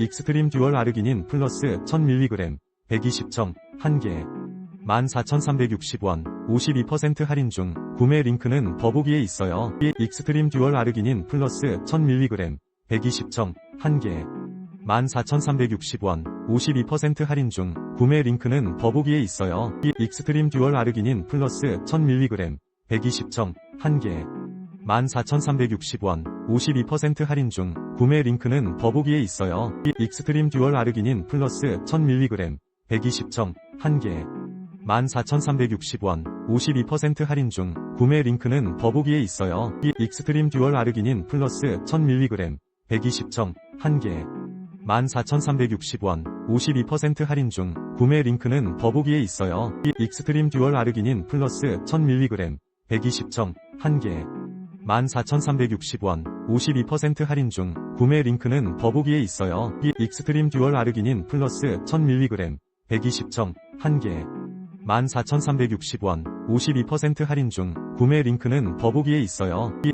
익스트림 듀얼 아르기닌 플러스 1000mg 120점 1개 14,360원 52% 할인 중 구매 링크는 더보기에 있어요. 익스트림 듀얼 아르기닌 플러스 1000mg 120점 1개 14,360원 52% 할인 중 구매 링크는 더보기에 있어요. 익스트림 듀얼 아르기닌 플러스 1000mg 120점 1개 14,360원 52% 할인 중 구매 링크는 더보기에 있어요. 익스트림 듀얼 아르기닌 플러스 1000mg 120점 1개 14,360원 52% 할인 중 구매 링크는 더보기에 있어요. 익스트림 듀얼 아르기닌 플러스 1000mg 120점 1개 14,360원 52% 할인 중 구매 링크는 더보기에 있어요. 익스트림 듀얼 아르기닌 플러스 1000mg 120점 1개 14,360원 52% 할인 중 구매 링크는 더보기에 있어요. 익스트림 듀얼 아르기닌 플러스 1000mg 120점 1개 14,360원 52% 할인 중 구매 링크는 더보기에 있어요.